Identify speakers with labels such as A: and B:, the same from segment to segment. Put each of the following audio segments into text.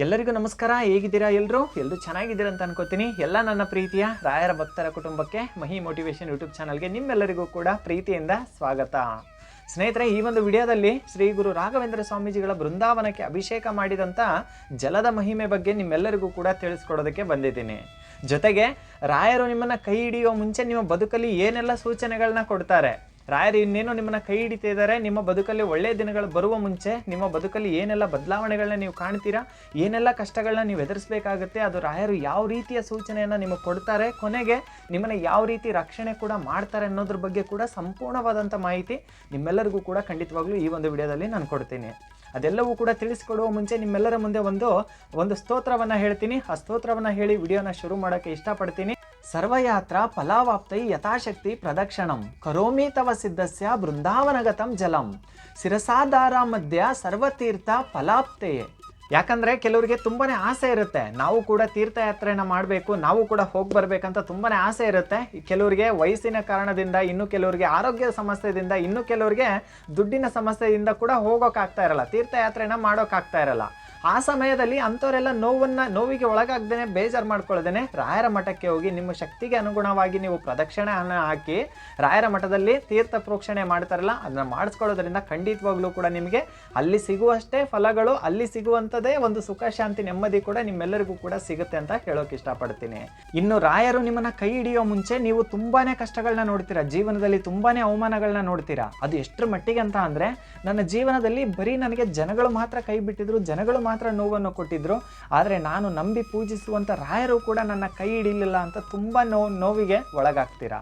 A: ಎಲ್ಲರಿಗೂ ನಮಸ್ಕಾರ, ಹೇಗಿದ್ದೀರಾ ಎಲ್ಲರೂ ಎಲ್ಲರೂ ಚೆನ್ನಾಗಿದ್ದೀರಾ ಅಂತ ಅನ್ಕೋತೀನಿ. ಎಲ್ಲ ನನ್ನ ಪ್ರೀತಿಯ ರಾಯರ ಭಕ್ತರ ಕುಟುಂಬಕ್ಕೆ ಮಹಿ ಮೋಟಿವೇಶನ್ ಯೂಟ್ಯೂಬ್ ಚಾನಲ್ಗೆ ನಿಮ್ಮೆಲ್ಲರಿಗೂ ಕೂಡ ಪ್ರೀತಿಯಿಂದ ಸ್ವಾಗತ. ಸ್ನೇಹಿತರೆ, ಈ ಒಂದು ವಿಡಿಯೋದಲ್ಲಿ ಶ್ರೀ ಗುರು ರಾಘವೇಂದ್ರ ಸ್ವಾಮೀಜಿಗಳ ಬೃಂದಾವನಕ್ಕೆ ಅಭಿಷೇಕ ಮಾಡಿದಂಥ ಜಲದ ಮಹಿಮೆ ಬಗ್ಗೆ ನಿಮ್ಮೆಲ್ಲರಿಗೂ ಕೂಡ ತಿಳಿಸ್ಕೊಡೋದಕ್ಕೆ ಬಂದಿದ್ದೀನಿ. ಜೊತೆಗೆ ರಾಯರು ನಿಮ್ಮನ್ನು ಕೈ ಹಿಡಿಯೋ ಮುಂಚೆ ನಿಮ್ಮ ಬದುಕಲ್ಲಿ ಏನೆಲ್ಲ ಸೂಚನೆಗಳನ್ನ ಕೊಡ್ತಾರೆ? ರಾಯರು ಇನ್ನೇನು ನಿಮ್ಮನ್ನ ಕೈ ಹಿಡಿತಾ ಇದ್ದಾರೆ, ನಿಮ್ಮ ಬದುಕಲ್ಲಿ ಒಳ್ಳೆಯ ದಿನಗಳು ಬರುವ ಮುಂಚೆ ನಿಮ್ಮ ಬದುಕಲ್ಲಿ ಏನೆಲ್ಲ ಬದಲಾವಣೆಗಳನ್ನ ನೀವು ಕಾಣ್ತೀರಾ, ಏನೆಲ್ಲ ಕಷ್ಟಗಳನ್ನ ನೀವು ಎದುರಿಸಬೇಕಾಗುತ್ತೆ, ಅದು ರಾಯರು ಯಾವ ರೀತಿಯ ಸೂಚನೆಯನ್ನು ನಿಮಗೆ ಕೊಡ್ತಾರೆ, ಕೊನೆಗೆ ನಿಮ್ಮನ್ನ ಯಾವ ರೀತಿ ರಕ್ಷಣೆ ಕೂಡ ಮಾಡ್ತಾರೆ ಅನ್ನೋದ್ರ ಬಗ್ಗೆ ಕೂಡ ಸಂಪೂರ್ಣವಾದಂಥ ಮಾಹಿತಿ ನಿಮ್ಮೆಲ್ಲರಿಗೂ ಕೂಡ ಖಂಡಿತವಾಗ್ಲೂ ಈ ಒಂದು ವಿಡಿಯೋದಲ್ಲಿ ನಾನು ಕೊಡ್ತೀನಿ. ಅದೆಲ್ಲವೂ ಕೂಡ ತಿಳಿಸ್ಕೊಡುವ ಮುಂಚೆ ನಿಮ್ಮೆಲ್ಲರ ಮುಂದೆ ಒಂದು ಒಂದು ಸ್ತೋತ್ರವನ್ನ ಹೇಳ್ತೀನಿ. ಆ ಸ್ತೋತ್ರವನ್ನ ಹೇಳಿ ವಿಡಿಯೋನ ಶುರು ಮಾಡೋಕ್ಕೆ ಇಷ್ಟಪಡ್ತೀನಿ. ಸರ್ವಯಾತ್ರ ಫಲಾವಾಪ್ತೈ ಯಥಾಶಕ್ತಿ ಪ್ರದಕ್ಷಿಣಂ. ಕರೋಮಿ ತವ ಸಿದ್ಧಸ್ಯ ಬೃಂದಾವನಗತಂ ಜಲಂ. ಶಿರಸಾಧಾರ ಮಧ್ಯ ಸರ್ವತೀರ್ಥ ಫಲಾಪ್ತೆಯೇ ಯಾಕಂದ್ರೆ ಕೆಲವರಿಗೆ ತುಂಬಾನೇ ಆಸೆ ಇರುತ್ತೆ. ನಾವು ಕೂಡ ತೀರ್ಥಯಾತ್ರೆನ ಮಾಡಬೇಕು, ನಾವು ಕೂಡ ಹೋಗಿ ಬರಬೇಕಂತ ತುಂಬಾನೇ ಆಸೆ ಇರುತ್ತೆ. ಕೆಲವರಿಗೆ ವಯಸ್ಸಿನ ಕಾರಣದಿಂದ, ಇನ್ನು ಕೆಲವರಿಗೆ ಆರೋಗ್ಯ ಸಮಸ್ಯೆಯಿಂದ, ಇನ್ನು ಕೆಲವರಿಗೆ ದುಡ್ಡಿನ ಸಮಸ್ಯೆಯಿಂದ ಕೂಡ ಹೋಗೋಕ್ಕಾಗ್ತಾ ಇರಲ್ಲ. ತೀರ್ಥಯಾತ್ರೆನ ಮಾಡೋಕ್ಕಾಗ್ತಾ ಇರಲ್ಲ. ಆ ಸಮಯದಲ್ಲಿ ಅಂಥವರೆಲ್ಲ ನೋವನ್ನ, ನೋವಿಗೆ ಒಳಗಾಗ್ದೇನೆ ಬೇಜಾರು ಮಾಡ್ಕೊಳ್ಳದೇನೆ ರಾಯರ ಮಠಕ್ಕೆ ಹೋಗಿ ನಿಮ್ಮ ಶಕ್ತಿಗೆ ಅನುಗುಣವಾಗಿ ನೀವು ಪ್ರದಕ್ಷಿಣೆಯನ್ನು ಹಾಕಿ ರಾಯರ ಮಠದಲ್ಲಿ ತೀರ್ಥ ಪ್ರೋಕ್ಷಣೆ ಮಾಡ್ತಾರಲ್ಲ, ಅದನ್ನ ಮಾಡಿಸ್ಕೊಳ್ಳೋದ್ರಿಂದ ಖಂಡಿತವಾಗ್ಲೂ ಕೂಡ ನಿಮಗೆ ಅಲ್ಲಿ ಸಿಗುವಷ್ಟೇ ಫಲಗಳು, ಅಲ್ಲಿ ಸಿಗುವಂಥದ್ದೇ ಒಂದು ಸುಖ, ಶಾಂತಿ, ನೆಮ್ಮದಿ ಕೂಡ ನಿಮ್ಮೆಲ್ಲರಿಗೂ ಕೂಡ ಸಿಗುತ್ತೆ ಅಂತ ಹೇಳೋಕೆ ಇಷ್ಟಪಡ್ತೀನಿ. ಇನ್ನು ರಾಯರು ನಿಮ್ಮನ್ನ ಕೈ ಹಿಡಿಯೋ ಮುಂಚೆ ನೀವು ತುಂಬಾನೇ ಕಷ್ಟಗಳನ್ನ ನೋಡ್ತೀರಾ, ಜೀವನದಲ್ಲಿ ತುಂಬಾನೇ ಅವಮಾನಗಳನ್ನ ನೋಡ್ತೀರಾ? ಅದು ಎಷ್ಟರ ಮಟ್ಟಿಗೆ ಅಂತ ಅಂದ್ರೆ, ನನ್ನ ಜೀವನದಲ್ಲಿ ಬರೀ ನನಗೆ ಜನಗಳು ಮಾತ್ರ ಕೈ ಬಿಟ್ಟಿದ್ರು, ಜನಗಳು ನೋವನ್ನು ಕೊಟ್ಟಿದ್ರು. ಆದರೆ ನಾನು ನಂಬಿ ಪೂಜಿಸುವಂಥ ರಾಯರು ಕೂಡ ನನ್ನ ಕೈ ಹಿಡಿಲಿಲ್ಲ ಅಂತ ತುಂಬ ನೋವು ನೋವಿಗೆ ಒಳಗಾಗ್ತೀರಾ?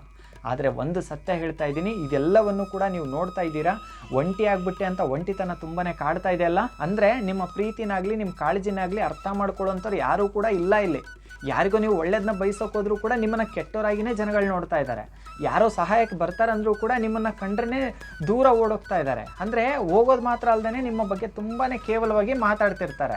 A: ಆದರೆ ಒಂದು ಸತ್ಯ ಹೇಳ್ತಾ ಇದ್ದೀನಿ, ಇದೆಲ್ಲವನ್ನು ಕೂಡ ನೀವು ನೋಡ್ತಾ ಇದ್ದೀರಾ? ಒಂಟಿ ಆಗ್ಬಿಟ್ಟೆ ಅಂತ ಒಂಟಿತನ ತುಂಬಾ ಕಾಡ್ತಾ ಇದೆ ಅಲ್ಲ? ಅಂದರೆ ನಿಮ್ಮ ಪ್ರೀತಿನಾಗಲಿ, ನಿಮ್ಮ ಕಾಳಜಿನಾಗಲಿ ಅರ್ಥ ಮಾಡ್ಕೊಳ್ಳೋಂಥವ್ರು ಯಾರೂ ಕೂಡ ಇಲ್ಲ ಇಲ್ಲಿ. ಯಾರಿಗೂ ನೀವು ಒಳ್ಳೇದನ್ನ ಬಯಸೋಕೆ ಹೋದ್ರೂ ಕೂಡ ನಿಮ್ಮನ್ನು ಕೆಟ್ಟವರಾಗಿನೇ ಜನಗಳು ನೋಡ್ತಾ ಇದ್ದಾರೆ. ಯಾರೋ ಸಹಾಯಕ್ಕೆ ಬರ್ತಾರಂದರೂ ಕೂಡ ನಿಮ್ಮನ್ನು ಕಂಡ್ರೇ ದೂರ ಓಡೋಗ್ತಾ ಇದ್ದಾರೆ. ಅಂದರೆ ಹೋಗೋದು ಮಾತ್ರ ಅಲ್ಲದೆ ನಿಮ್ಮ ಬಗ್ಗೆ ತುಂಬಾ ಕೇವಲವಾಗಿ ಮಾತಾಡ್ತಿರ್ತಾರೆ.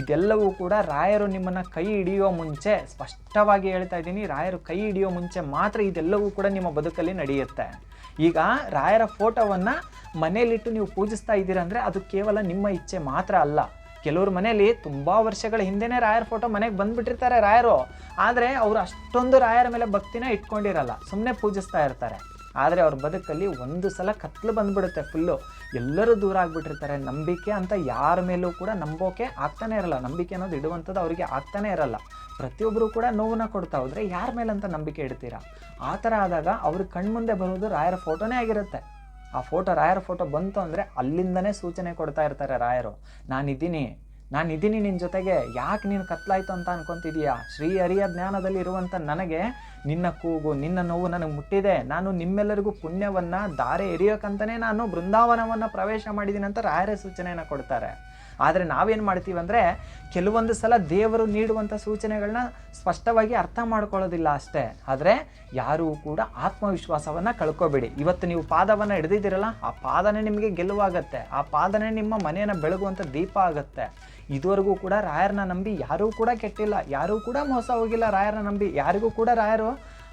A: ಇದೆಲ್ಲವೂ ಕೂಡ ರಾಯರು ನಿಮ್ಮನ್ನು ಕೈ ಹಿಡಿಯೋ ಮುಂಚೆ ಸ್ಪಷ್ಟವಾಗಿ ಹೇಳ್ತಾ ಇದ್ದೀನಿ. ರಾಯರು ಕೈ ಹಿಡಿಯೋ ಮುಂಚೆ ಮಾತ್ರ ಇದೆಲ್ಲವೂ ಕೂಡ ನಿಮ್ಮ ಬದುಕಲ್ಲಿ ನಡೆಯುತ್ತೆ. ಈಗ ರಾಯರ ಫೋಟೋವನ್ನು ಮನೆಯಲ್ಲಿಟ್ಟು ನೀವು ಪೂಜಿಸ್ತಾ ಇದ್ದೀರಾ ಅದು ಕೇವಲ ನಿಮ್ಮ ಇಚ್ಛೆ ಮಾತ್ರ ಅಲ್ಲ. ಕೆಲವ್ರ ಮನೆಯಲ್ಲಿ ತುಂಬ ವರ್ಷಗಳ ಹಿಂದೆನೇ ರಾಯರ ಫೋಟೋ ಮನೆಗೆ ಬಂದ್ಬಿಟ್ಟಿರ್ತಾರೆ ರಾಯರು. ಆದರೆ ಅವರು ಅಷ್ಟೊಂದು ರಾಯರ ಮೇಲೆ ಭಕ್ತಿನ ಇಟ್ಕೊಂಡಿರಲ್ಲ. ಸುಮ್ಮನೆ ಪೂಜಿಸ್ತಾ ಇರ್ತಾರೆ. ಆದರೆ ಅವ್ರ ಬದುಕಲ್ಲಿ ಒಂದು ಸಲ ಕತ್ಲು ಬಂದ್ಬಿಡುತ್ತೆ ಫುಲ್ಲು ಎಲ್ಲರೂ ದೂರ ಆಗಿಬಿಟ್ಟಿರ್ತಾರೆ. ನಂಬಿಕೆ ಅಂತ ಯಾರ ಮೇಲೂ ಕೂಡ ನಂಬೋಕೆ ಆಗ್ತಾನೇ ಇರಲ್ಲ. ನಂಬಿಕೆ ಅನ್ನೋದು ಇಡುವಂಥದ್ದು ಅವರಿಗೆ ಆಗ್ತಾನೇ ಇರಲ್ಲ. ಪ್ರತಿಯೊಬ್ಬರು ಕೂಡ ನೋವನ್ನ ಕೊಡ್ತಾ ಹೋದರೆ ಯಾರ ಮೇಲಂತ ನಂಬಿಕೆ ಇಡ್ತೀರಾ? ಆ ಥರ ಆದಾಗ ಅವ್ರ ಕಣ್ಮುಂದೆ ಬರೋದು ರಾಯರ ಫೋಟೋನೇ ಆಗಿರುತ್ತೆ. ಆ ಫೋಟೋ ರಾಯರ ಫೋಟೋ ಬಂತು ಅಂದರೆ ಅಲ್ಲಿಂದನೇ ಸೂಚನೆ ಕೊಡ್ತಾ ಇರ್ತಾರೆ ರಾಯರು. ನಾನಿದ್ದೀನಿ ನಾನಿದ್ದೀನಿ ನಿನ್ನ ಜೊತೆಗೆ, ಯಾಕೆ ನೀನು ಕತ್ಲಾಯ್ತು ಅಂತ ಅನ್ಕೊಂತಿದೀಯಾ? ಶ್ರೀ ಹರಿಯ ಜ್ಞಾನದಲ್ಲಿ ಇರುವಂಥ ನನಗೆ ನಿನ್ನ ಕೂಗು, ನಿನ್ನ ನೋವು ನನಗೆ ಮುಟ್ಟಿದೆ. ನಾನು ನಿಮ್ಮೆಲ್ಲರಿಗೂ ಪುಣ್ಯವನ್ನು, ದಾರೆ ಎರಿಯೋಕ್ಕಂತಲೇ ನಾನು ಬೃಂದಾವನವನ್ನು ಪ್ರವೇಶ ಮಾಡಿದ್ದೀನಿ ಅಂತ ರಾಯರ ಸೂಚನೆಯನ್ನು ಕೊಡ್ತಾರೆ. ಆದರೆ ನಾವೇನು ಮಾಡ್ತೀವಿ ಅಂದರೆ, ಕೆಲವೊಂದು ಸಲ ದೇವರು ನೀಡುವಂಥ ಸೂಚನೆಗಳನ್ನ ಸ್ಪಷ್ಟವಾಗಿ ಅರ್ಥ ಮಾಡ್ಕೊಳ್ಳೋದಿಲ್ಲ ಅಷ್ಟೇ. ಆದರೆ ಯಾರೂ ಕೂಡ ಆತ್ಮವಿಶ್ವಾಸವನ್ನು ಕಳ್ಕೊಬೇಡಿ. ಇವತ್ತು ನೀವು ಪಾದವನ್ನು ಹಿಡಿದಿದ್ದೀರಲ್ಲ, ಆ ಪಾದನೇ ನಿಮಗೆ ಗೆಲುವಾಗತ್ತೆ. ಆ ಪಾದನೆ ನಿಮ್ಮ ಮನೆಯನ್ನು ಬೆಳಗುವಂಥ ದೀಪ ಆಗುತ್ತೆ. ಇದುವರೆಗೂ ಕೂಡ ರಾಯರನ್ನ ನಂಬಿ ಯಾರೂ ಕೂಡ ಕೆಟ್ಟಿಲ್ಲ, ಯಾರೂ ಕೂಡ ಮೋಸ ಹೋಗಿಲ್ಲ ರಾಯರನ್ನ ನಂಬಿ, ಯಾರಿಗೂ ಕೂಡ ರಾಯರು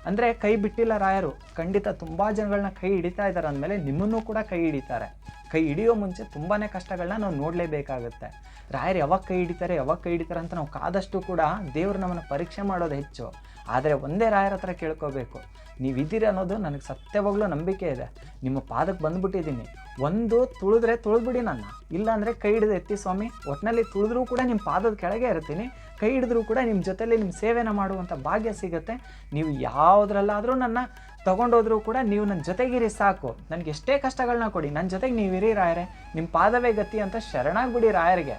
A: ಅಂದರೆ ಕೈ ಬಿಟ್ಟಿಲ್ಲ ರಾಯರು. ಖಂಡಿತ ತುಂಬ ಜನಗಳನ್ನ ಕೈ ಹಿಡಿತಾ ಇದ್ದಾರೆ ಅಂದಮೇಲೆ ನಿಮ್ಮನ್ನು ಕೂಡ ಕೈ ಹಿಡಿತಾರೆ. ಕೈ ಹಿಡಿಯೋ ಮುಂಚೆ ತುಂಬಾ ಕಷ್ಟಗಳನ್ನ ನಾವು ನೋಡಲೇಬೇಕಾಗುತ್ತೆ. ರಾಯರು ಯಾವಾಗ ಕೈ ಹಿಡಿತಾರೆ, ಯಾವಾಗ ಕೈ ಹಿಡಿತಾರೆ ಅಂತ ನಾವು ಕಾದಷ್ಟು ಕೂಡ ದೇವರು ನಮ್ಮನ್ನು ಪರೀಕ್ಷೆ ಮಾಡೋದು ಹೆಚ್ಚು. ಆದರೆ ಒಂದೇ ರಾಯರ ಹತ್ರ ಕೇಳ್ಕೋಬೇಕು. ನೀವಿದ್ದೀರಿ ಅನ್ನೋದು ನನಗೆ ಸತ್ಯವಾಗಲೂ ನಂಬಿಕೆ ಇದೆ. ನಿಮ್ಮ ಪಾದಕ್ಕೆ ಬಂದುಬಿಟ್ಟಿದ್ದೀನಿ. ಒಂದು ತುಳಿದ್ರೆ ತುಳಿದ್ಬಿಡಿ ನನ್ನ. ಇಲ್ಲಾಂದರೆ ಕೈ ಹಿಡಿದು ಎತ್ತಿ ಸ್ವಾಮಿ ಒಟ್ಟಿನಲ್ಲಿ ತುಳಿದ್ರೂ ಕೂಡ ನಿಮ್ಮ ಪಾದದ ಕೆಳಗೆ ಇರ್ತೀನಿ. ಕೈ ಹಿಡಿದ್ರೂ ಕೂಡ ನಿಮ್ಮ ಜೊತೆಯಲ್ಲಿ ನಿಮ್ಮ ಸೇವೆನ ಮಾಡುವಂಥ ಭಾಗ್ಯ ಸಿಗುತ್ತೆ. ನೀವು ಯಾವುದ್ರಲ್ಲಾದರೂ ನನ್ನ ತಗೊಂಡೋದ್ರೂ ಕೂಡ ನೀವು ನನ್ನ ಜೊತೆಗಿರಿ ಸಾಕು. ನನಗೆ ಎಷ್ಟೇ ಕಷ್ಟಗಳನ್ನ ಕೊಡಿ ನನ್ನ ಜೊತೆಗೆ ನೀವಿರಿ ರಾಯರೇ. ನಿಮ್ಮ ಪಾದವೇ ಗತಿ ಅಂತ ಶರಣಾಗ್ಬಿಡಿ ರಾಯರಿಗೆ.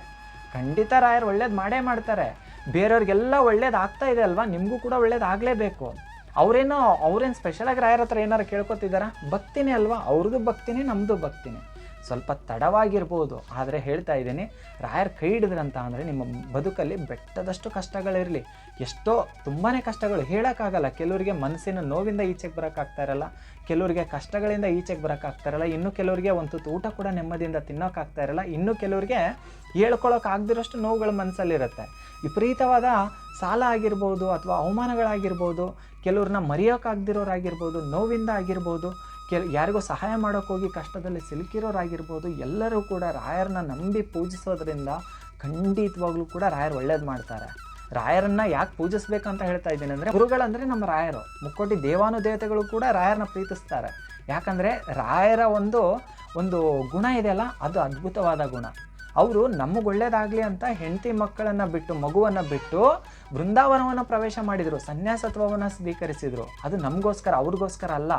A: ಖಂಡಿತ ರಾಯರು ಒಳ್ಳೇದು ಮಾಡೇ ಮಾಡ್ತಾರೆ. ಬೇರೆಯವ್ರಿಗೆಲ್ಲ ಒಳ್ಳೇದಾಗ್ತಾ ಇದೆ ಅಲ್ವಾ? ನಿಮಗೂ ಕೂಡ ಒಳ್ಳೇದಾಗಲೇಬೇಕು. ಅವರೇನೋ, ಅವ್ರೇನು ಸ್ಪೆಷಲಾಗಿ ರಾಯರ ಹತ್ರ ಏನಾರು ಕೇಳ್ಕೊತಿದ್ದಾರಾ? ಭಕ್ತಿನೇ ಅಲ್ವಾ? ಅವ್ರದ್ದು ಭಕ್ತಿನೇ ನಮ್ಮದು ಭಕ್ತಿನೇ. ಸ್ವಲ್ಪ ತಡವಾಗಿರ್ಬೋದು. ಆದರೆ ಹೇಳ್ತಾ ಇದ್ದೀನಿ, ರಾಯರ್ ಕೈ ಹಿಡಿದ್ರಂತ ಅಂದರೆ ನಿಮ್ಮ ಬದುಕಲ್ಲಿ ಬೆಟ್ಟದಷ್ಟು ಕಷ್ಟಗಳಿರಲಿ. ಎಷ್ಟೋ ತುಂಬಾ ಕಷ್ಟಗಳು, ಹೇಳೋಕ್ಕಾಗಲ್ಲ. ಕೆಲವರಿಗೆ ಮನಸ್ಸಿನ ನೋವಿಂದ ಈಚೆಗೆ ಬರೋಕ್ಕಾಗ್ತಾ ಇರಲ್ಲ, ಕೆಲವರಿಗೆ ಕಷ್ಟಗಳಿಂದ ಈಚೆಗೆ ಬರೋಕ್ಕಾಗ್ತಾ ಇರಲ್ಲ, ಇನ್ನು ಕೆಲವರಿಗೆ ಒಂದು ಊಟ ಕೂಡ ನೆಮ್ಮದಿಯಿಂದ ತಿನ್ನೋಕ್ಕಾಗ್ತಾ ಇರಲ್ಲ, ಇನ್ನು ಕೆಲವರಿಗೆ ಹೇಳ್ಕೊಳ್ಳೋಕ್ಕಾಗದಿರೋಷ್ಟು ನೋವುಗಳು ಮನಸ್ಸಲ್ಲಿರುತ್ತೆ ವಿಪರೀತವಾದ ಸಾಲ ಆಗಿರ್ಬೋದು ಅಥವಾ ಅವಮಾನಗಳಾಗಿರ್ಬೋದು, ಕೆಲವ್ರನ್ನ ಮರೆಯೋಕ್ಕಾಗ್ದಿರೋರಾಗಿರ್ಬೋದು, ನೋವಿಂದ ಆಗಿರ್ಬೋದು ಕೆಲ, ಯಾರಿಗೋ ಸಹಾಯ ಮಾಡೋಕೆ ಹೋಗಿ ಕಷ್ಟದಲ್ಲಿ ಸಿಲುಕಿರೋರಾಗಿರ್ಬೋದು, ಎಲ್ಲರೂ ಕೂಡ ರಾಯರನ್ನ ನಂಬಿ ಪೂಜಿಸೋದ್ರಿಂದ ಖಂಡಿತವಾಗ್ಲೂ ಕೂಡ ರಾಯರು ಒಳ್ಳೇದು ಮಾಡ್ತಾರೆ. ರಾಯರನ್ನ ಯಾಕೆ ಪೂಜಿಸ್ಬೇಕಂತ ಹೇಳ್ತಾ ಇದ್ದೀನಿ ಅಂದರೆ, ಗುರುಗಳಂದರೆ ನಮ್ಮ ರಾಯರು. ಮುಕ್ಕೋಟಿ ದೇವಾನುದೇವತೆಗಳು ಕೂಡ ರಾಯರನ್ನ ಪ್ರೀತಿಸ್ತಾರೆ. ಯಾಕಂದರೆ ರಾಯರ ಒಂದು ಒಂದು ಗುಣ ಇದೆಯಲ್ಲ ಅದು ಅದ್ಭುತವಾದ ಗುಣ. ಅವರು ನಮಗೆ ಒಳ್ಳೇದಾಗಲಿ ಅಂತ ಹೆಂಡತಿ ಮಕ್ಕಳನ್ನು ಬಿಟ್ಟು ಮಗುವನ್ನು ಬಿಟ್ಟು ಬೃಂದಾವನವನ್ನು ಪ್ರವೇಶ ಮಾಡಿದರು, ಸನ್ಯಾಸತ್ವವನ್ನು ಸ್ವೀಕರಿಸಿದರು. ಅದು ನಮಗೋಸ್ಕರ, ಅವ್ರಿಗೋಸ್ಕರ ಅಲ್ಲ.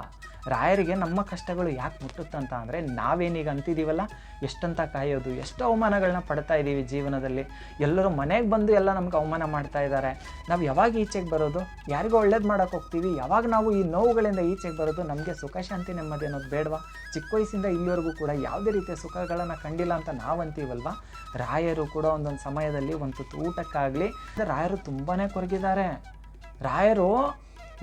A: ರಾಯರಿಗೆ ನಮ್ಮ ಕಷ್ಟಗಳು ಯಾಕೆ ಮುಟ್ಟುತ್ತಂತ ಅಂದರೆ, ನಾವೇನೀಗ ಅಂತಿದ್ದೀವಲ್ಲ ಎಷ್ಟಂತ ಕಾಯೋದು, ಎಷ್ಟು ಅವಮಾನಗಳನ್ನ ಪಡ್ತಾ ಇದ್ದೀವಿ ಜೀವನದಲ್ಲಿ. ಎಲ್ಲರೂ ಮನೆಗೆ ಬಂದು ಎಲ್ಲ ನಮ್ಗೆ ಅವಮಾನ ಮಾಡ್ತಾ ಇದ್ದಾರೆ ನಾವು ಯಾವಾಗ ಈಚೆಗೆ ಬರೋದು? ಯಾರಿಗೋ ಒಳ್ಳೇದು ಮಾಡೋಕೆ ಹೋಗ್ತೀವಿ. ಯಾವಾಗ ನಾವು ಈ ನೋವುಗಳಿಂದ ಈಚೆಗೆ ಬರೋದು? ನಮಗೆ ಸುಖ, ಶಾಂತಿ, ನೆಮ್ಮದಿ ಅನ್ನೋದು ಬೇಡವಾ? ಚಿಕ್ಕ ವಯಸ್ಸಿಂದ ಇಲ್ಲಿವರೆಗೂ ಕೂಡ ಯಾವುದೇ ರೀತಿಯ ಸುಖಗಳನ್ನು ಕಂಡಿಲ್ಲ ಅಂತ ನಾವು ಅಂತೀವಲ್ವಾ? ರಾಯರು ಕೂಡ ಒಂದೊಂದು ಸಮಯದಲ್ಲಿ ಒಂದು ತುತ್ತು ಊಟಕ್ಕಾಗಲಿ ರಾಯರು ತುಂಬಾ ಕೊರಗಿದ್ದಾರೆ. ರಾಯರು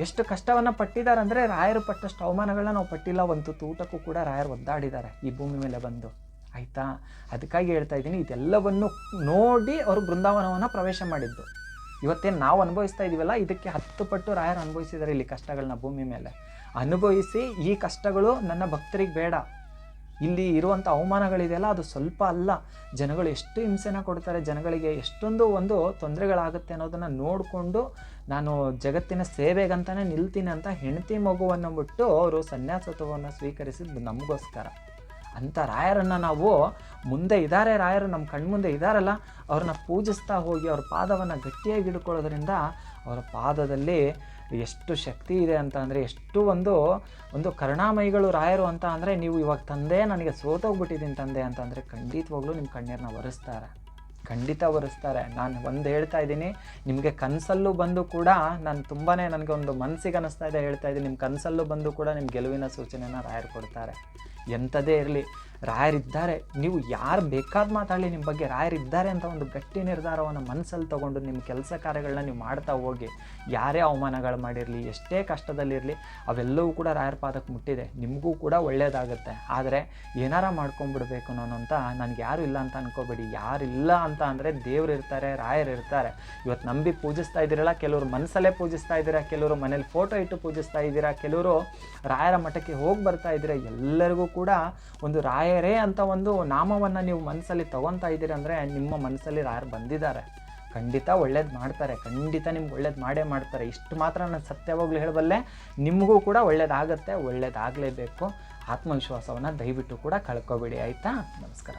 A: ಎಷ್ಟು ಕಷ್ಟವನ್ನು ಪಟ್ಟಿದ್ದಾರೆ ಅಂದರೆ ರಾಯರು ಪಟ್ಟಷ್ಟು ಅವಮಾನಗಳನ್ನ ನಾವು ಪಟ್ಟಿಲ್ಲ. ಒಂದು ತೂಟಕ್ಕೂ ಕೂಡ ರಾಯರು ಒದ್ದಾಡಿದ್ದಾರೆ ಈ ಭೂಮಿ ಮೇಲೆ ಬಂದು. ಆಯಿತಾ? ಅದಕ್ಕಾಗಿ ಹೇಳ್ತಾ ಇದ್ದೀನಿ, ಇದೆಲ್ಲವನ್ನು ನೋಡಿ ಅವರು ಬೃಂದಾವನವನ್ನು ಪ್ರವೇಶ ಮಾಡಿದ್ದು. ಇವತ್ತೇನು ನಾವು ಅನುಭವಿಸ್ತಾ ಇದ್ದೀವಲ್ಲ ಇದಕ್ಕೆ ಹತ್ತು ಪಟ್ಟು ರಾಯರು ಅನುಭವಿಸಿದ್ದಾರೆ ಇಲ್ಲಿ ಕಷ್ಟಗಳನ್ನ ಭೂಮಿ ಮೇಲೆ. ಅನುಭವಿಸಿ ಈ ಕಷ್ಟಗಳು ನನ್ನ ಭಕ್ತರಿಗೆ ಬೇಡ. ಇಲ್ಲಿ ಇರುವಂಥ ಅವಮಾನಗಳಿದೆಯಲ್ಲ, ಅದು ಸ್ವಲ್ಪ ಅಲ್ಲ. ಜನಗಳು ಎಷ್ಟು ಹಿಂಸೆನ ಕೊಡ್ತಾರೆ, ಜನಗಳಿಗೆ ಎಷ್ಟೊಂದು ಒಂದು ತೊಂದರೆಗಳಾಗುತ್ತೆ ಅನ್ನೋದನ್ನು ನೋಡಿಕೊಂಡು ನಾನು ಜಗತ್ತಿನ ಸೇವೆಗಂತಲೇ ನಿಲ್ತೀನಿ ಅಂತ ಹೆಂಡತಿ ಮಗುವನ್ನು ಬಿಟ್ಟು ಅವರು ಸನ್ಯಾಸತ್ವವನ್ನು ಸ್ವೀಕರಿಸಿದ್ದು ನಮಗೋಸ್ಕರ. ಅಂಥ ರಾಯರನ್ನು ನಾವು ಮುಂದೆ ಇದ್ದಾರೆ ರಾಯರು ನಮ್ಮ ಕಣ್ಮುಂದೆ ಇದ್ದಾರಲ್ಲ ಅವ್ರನ್ನ ಪೂಜಿಸ್ತಾ ಹೋಗಿ ಅವ್ರ ಪಾದವನ್ನು ಗಟ್ಟಿಯಾಗಿ ಹಿಡ್ಕೊಳ್ಳೋದ್ರಿಂದ ಅವರ ಪಾದದಲ್ಲಿ ಎಷ್ಟು ಶಕ್ತಿ ಇದೆ ಅಂತ ಅಂದರೆ ಎಷ್ಟು ಒಂದು ಒಂದು ಕರುಣಾಮಯಿಗಳು ರಾಯರು ಅಂತ ಅಂದರೆ ನೀವು ಇವಾಗ ತಂದೆ ನನಗೆ ಸೋತೋಗ್ಬಿಟ್ಟಿದ್ದೀನಿ ತಂದೆ ಅಂತ ಅಂದರೆ ಖಂಡಿತವಾಗ್ಲೂ ನಿಮ್ಮ ಕಣ್ಣೀರನ್ನ ಒರೆಸ್ತಾರೆ. ಖಂಡಿತ ಒರೆಸ್ತಾರೆ. ನಾನು ಒಂದು ಹೇಳ್ತಾ ಇದ್ದೀನಿ, ನಿಮಗೆ ಕನಸಲ್ಲೂ ಬಂದು ಕೂಡ ನಾನು ತುಂಬಾ ನನಗೆ ಒಂದು ಮನಸ್ಸಿಗೆ ಅನ್ನಿಸ್ತಾ ಇದೆ ಹೇಳ್ತಾ ಇದ್ದೀನಿ. ನಿಮ್ಮ ಕನಸಲ್ಲೂ ಬಂದು ಕೂಡ ನಿಮ್ಮ ಗೆಲುವಿನ ಸೂಚನೆಯನ್ನು ರಾಯರು ಕೊಡ್ತಾರೆ. ಎಂಥದೇ ಇರಲಿ. ರಾಯರಿದ್ದಾರೆ. ನೀವು ಯಾರು ಬೇಕಾದ ಮಾತಾಡಲಿ ನಿಮ್ಮ ಬಗ್ಗೆ ರಾಯರಿದ್ದಾರೆ ಅಂತ ಒಂದು ಗಟ್ಟಿ ನಿರ್ಧಾರವನ್ನು ಮನಸ್ಸಲ್ಲಿ ತೊಗೊಂಡು ನಿಮ್ಮ ಕೆಲಸ ಕಾರ್ಯಗಳನ್ನ ನೀವು ಮಾಡ್ತಾ ಹೋಗಿ, ಯಾರೇ ಅವಮಾನಗಳು ಮಾಡಿರಲಿ, ಎಷ್ಟೇ ಕಷ್ಟದಲ್ಲಿರಲಿ, ಅವೆಲ್ಲವೂ ಕೂಡ ರಾಯರ ಪಾದಕ್ಕೆ ಮುಟ್ಟಿದೆ. ನಿಮಗೂ ಕೂಡ ಒಳ್ಳೆಯದಾಗುತ್ತೆ ಆದರೆ ಏನಾರ ಮಾಡ್ಕೊಂಡ್ಬಿಡ್ಬೇಕು ಅಂತ ನನಗೆ ಯಾರು ಇಲ್ಲ ಅಂತ ಅನ್ಕೋಬೇಡಿ. ಯಾರಿಲ್ಲ ಅಂತ ಅಂದರೆ ದೇವ್ರು ಇರ್ತಾರೆ, ರಾಯರು ಇರ್ತಾರೆ. ಇವತ್ತು ನಂಬಿ ಪೂಜಿಸ್ತಾ ಇದ್ದೀರಲ್ಲ, ಕೆಲವರು ಮನಸ್ಸಲ್ಲೇ ಪೂಜಿಸ್ತಾ ಇದ್ದೀರಾ, ಕೆಲವರು ಮನೇಲಿ ಫೋಟೋ ಇಟ್ಟು ಪೂಜಿಸ್ತಾ ಇದ್ದೀರಾ, ಕೆಲವರು ರಾಯರ ಮಠಕ್ಕೆ ಹೋಗಿ ಬರ್ತಾ ಇದ್ದೀರಾ, ಎಲ್ಲರಿಗೂ ಕೂಡ ಒಂದು ರಾಯರೇ ಅಂತ ಒಂದು ನಾಮವನ್ನು ನೀವು ಮನಸ್ಸಲ್ಲಿ ತೊಗೊತಾ ಇದ್ದೀರಿ ಅಂದರೆ ನಿಮ್ಮ ಮನಸ್ಸಲ್ಲಿ ಯಾರು ಬಂದಿದ್ದಾರೆ? ಖಂಡಿತ ಒಳ್ಳೇದು ಮಾಡ್ತಾರೆ, ಖಂಡಿತ ನಿಮ್ಗೆ ಒಳ್ಳೇದು ಮಾಡೇ ಮಾಡ್ತಾರೆ. ಇಷ್ಟು ಮಾತ್ರ ನಾನು ಸತ್ಯವಾಗ್ಲೂ ಹೇಳಬಲ್ಲೆ, ನಿಮಗೂ ಕೂಡ ಒಳ್ಳೇದಾಗುತ್ತೆ, ಒಳ್ಳೇದಾಗಲೇಬೇಕು. ಆತ್ಮವಿಶ್ವಾಸವನ್ನು ದಯವಿಟ್ಟು ಕೂಡ ಕಳ್ಕೊಬೇಡಿ, ಆಯಿತಾ? ನಮಸ್ಕಾರ.